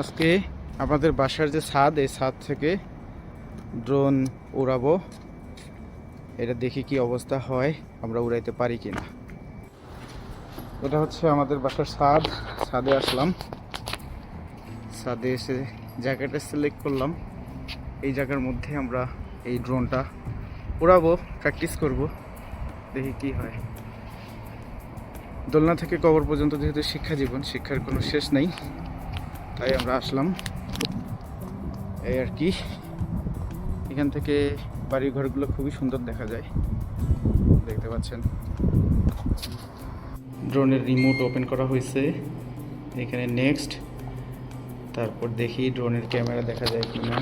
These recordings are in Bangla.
আজকে আমাদের বাসার যে ছাদ, এই ছাদ থেকে ড্রোন উড়াবো। এটা দেখি কি অবস্থা হয়, আমরা উড়াইতে পারি কি না এটা হচ্ছে আমাদের বাসার ছাদ। ছাদে আসলাম। ছাদে এসে জায়গাটা সিলেক্ট করলাম। এই জায়গার মধ্যে আমরা এই ড্রোনটা উড়াবো প্র্যাকটিস করব। দেখি কি হয়। দোলনা থেকে কবর পর্যন্ত যেহেতু শিক্ষা জীবন শিক্ষার কোনো শেষ নেই। তাই আমরা আসলাম। এই আর কি। এখান থেকে বাড়ি ঘরগুলো খুবই সুন্দর দেখা যায়। দেখতে পাচ্ছেন। ড্রোনের রিমোট ওপেন করা হয়েছে। এখানে নেক্সট। তারপর দেখি ড্রোনের ক্যামেরা দেখা যায় কি না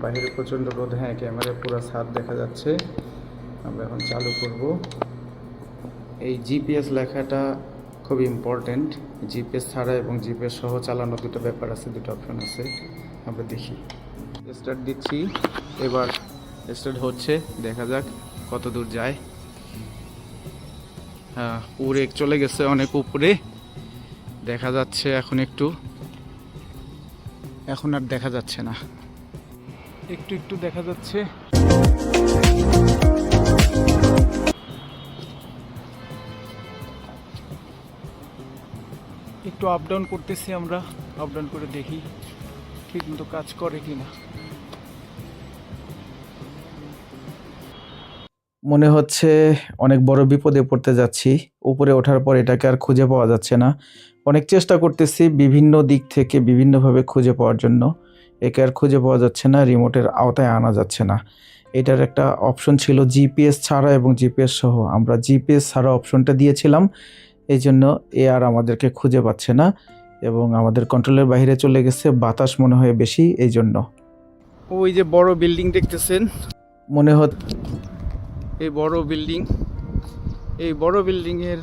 বাইরে প্রচণ্ড রোদ। হ্যাঁ ক্যামেরা পুরো ছাদ দেখা যাচ্ছে। আমরা এখন চালু করব। এই জিপিএস লেখাটা খুব ইম্পর্ট্যান্ট জিপিএস ছাড়া এবং জিপিএস সহ চালানো দুটো ব্যাপার আছে, দুটো অপশন আছে। আমরা দেখি। স্টার্ট দিচ্ছি। এবার স্টার্ট হচ্ছে। দেখা যাক কত দূর যায়। হ্যাঁ উড়ে চলে গেছে অনেক উপরে। দেখা যাচ্ছে এখন একটু। এখন আর দেখা যাচ্ছে না। একটু একটু দেখা যাচ্ছে। একটু আপ ডাউন করতেছি আমরা। আপ ডাউন করে দেখি ঠিক মতো কাজ করে কিনা। মনে হচ্ছে অনেক বড় বিপদে পড়তে যাচ্ছি। উপরে ওঠার পর এটাকে আর খুঁজে পাওয়া যাচ্ছে না। অনেক চেষ্টা করতেছি বিভিন্ন দিক থেকে বিভিন্নভাবে খুঁজে পাওয়ার জন্য। একে আর খুঁজে পাওয়া যাচ্ছে না, রিমোটের আওতায় আনা যাচ্ছে না। এটার একটা অপশন ছিল জিপিএস ছাড়া এবং জিপিএস সহ। আমরা জিপিএস ছাড়া অপশনটা দিয়েছিলাম। এই জন্য এ আর আমাদেরকে খুঁজে পাচ্ছে না এবং আমাদের কন্ট্রোলের বাইরে চলে গেছে। বাতাস মনে হয় বেশি এই জন্য ওই যে বড় বিল্ডিং দেখতেছেন? মনে হত এই বড় বিল্ডিং এই বড় বিল্ডিংয়ের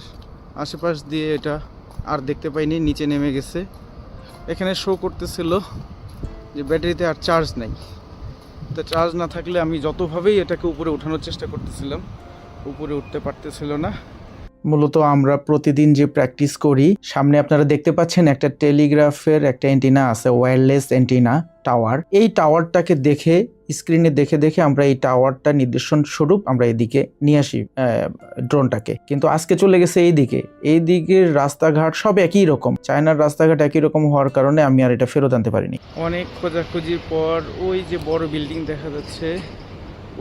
আশেপাশ দিয়ে এটা আর দেখতে পাইনি নিচে নেমে গেছে। এখানে শো করতেছিল যে ব্যাটারিতে আর চার্জ নাই। তো চার্জ না থাকলে আমি যতভাবেই এটাকে উপরে ওঠানোর চেষ্টা করতেছিলাম উপরে উঠতে পারতেছিল না। মূলত আমরা প্রতিদিন যে প্র্যাকটিস করি, সামনে আপনারা দেখতে পাচ্ছেন একটা টেলিগ্রাফের একটা অ্যান্টিনা আছে ওয়্যারলেস অ্যান্টিনা টাওয়ার এই টাওয়ারটাকে দেখে স্ক্রিনে দেখে দেখে আমরা এই টাওয়ারটা নির্দেশন স্বরূপ আমরা এদিকে নিয়ে আসি ড্রোনটাকে কিন্তু আজকে চলে গেছে এই দিকে এই দিকের রাস্তাঘাট সব একই রকম। চায়নার রাস্তাঘাট একই রকম হওয়ার কারণে আমি আর এটা ফেরত আনতে পারিনি। অনেক খোঁজাখুঁজির পর ওই যে বড় বিল্ডিং দেখা যাচ্ছে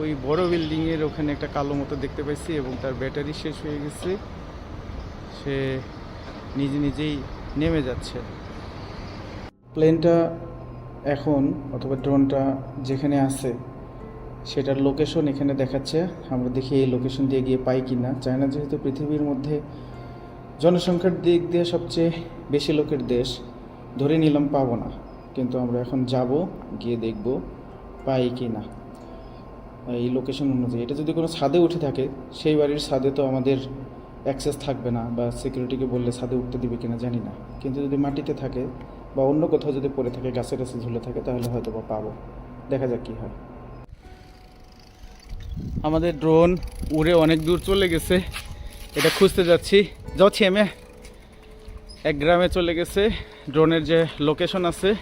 ওই বড় বিল্ডিংয়ের ওখানে একটা কালো মতো দেখতে পাইছি এবং তার ব্যাটারি শেষ হয়ে গেছে। সে নিজে নিজেই নেমে যাচ্ছে। প্লেনটা এখন অথবা ড্রোনটা যেখানে আছে, সেটার লোকেশন এখানে দেখাচ্ছে। আমরা দেখি এই লোকেশন দিয়ে গিয়ে পাই কি না চায়না যেহেতু পৃথিবীর মধ্যে জনসংখ্যার দিক দিয়ে সবচেয়ে বেশি লোকের দেশ, ধরে নিলাম পাবো না। কিন্তু আমরা এখন যাব, গিয়ে দেখব পাই কি না এই লোকেশন অনুযায়ী। এটা যদি কোনো ছাদে উঠে থাকে, সেই বাড়ির ছাদে তো আমাদের অ্যাক্সেস থাকবে না বা সিকিউরিটিকে বললে ছাদে উঠতে দিবে কিনা জানি না। কিন্তু যদি মাটিতে থাকে বা অন্য কোথাও যদি পড়ে থাকে, গাছে গাছে ঝুলে থাকে, তাহলে হয়তো বা পাবো। দেখা যাক কী হয়। আমাদের ড্রোন উড়ে অনেক দূর চলে গেছে। এটা খুঁজতে যাচ্ছি। যাচ্ছি এমে এক গ্রামে চলে গেছে। ড্রোনের যে লোকেশন আছে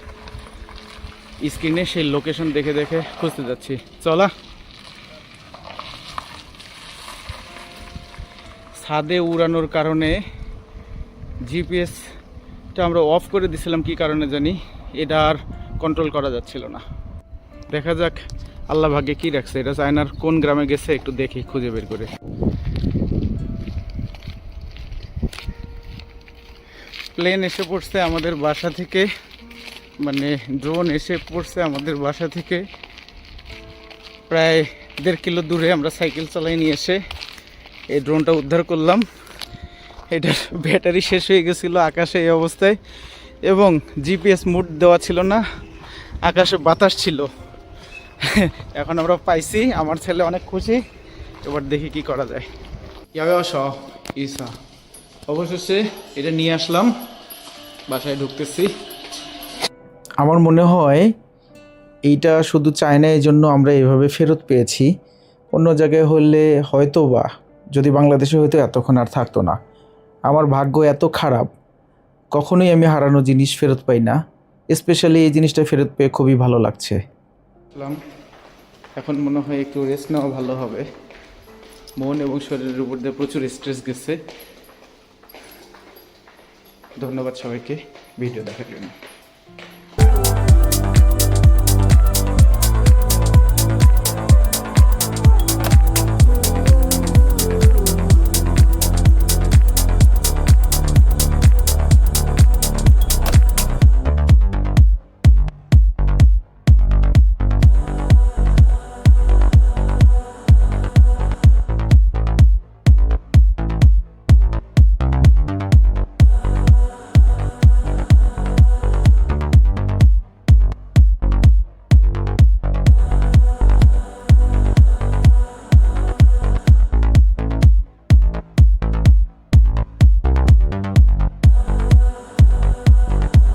স্ক্রিনে সেই লোকেশন দেখে দেখে খুঁজতে যাচ্ছি। চলা। ছাদে উড়ানোর কারণে জিপিএসটা আমরা অফ করে দিছিলাম, কি কারণে জানি? এটা আর কন্ট্রোল করা যাচ্ছিল না। দেখা যাক, আল্লাহ ভাগ্যে কি রাখছে। এটা চায়নার কোন গ্রামে গেছে, একটু দেখি, খুঁজে বের করে। প্লেন এসে পড়ছে আমাদের বাসা থেকে। মানে ড্রোন এসে পড়ছে আমাদের বাসা থেকে। প্রায় দেড় কিলো দূরে আমরা সাইকেল চালাই নিয়ে এসে এই ড্রোনটা উদ্ধার করলাম। এটার ব্যাটারি শেষ হয়ে গেছিল আকাশে এই অবস্থায় এবং জিপিএস মুড দেওয়া ছিল না আকাশে বাতাস ছিল। এখন আমরা পাইছি আমার ছেলে অনেক খুশি। এবার দেখি কি করা যায়। ইয়াবে অস ইসা অবশেষে এটা নিয়ে আসলাম বাসায় ঢুকতেছি। আমার মনে হয় এইটা শুধু চায়না এই জন্য আমরা এভাবে ফেরত পেয়েছি। অন্য জায়গায় হলে হয়তো বা যদি বাংলাদেশে হয়তো এতক্ষণ আর থাকতো না। আমার ভাগ্য এত খারাপ, কখনোই আমি হারানো জিনিস ফেরত পাই না। স্পেশালি এই জিনিসটা ফেরত পেয়ে খুবই ভালো লাগছে। এখন মনে হয় একটু রেস্ট নেওয়া ভালো হবে। মন এবং শরীরের উপর দিয়ে প্রচুর স্ট্রেস গেছে। ধন্যবাদ সবাইকে ভিডিও দেখার জন্য।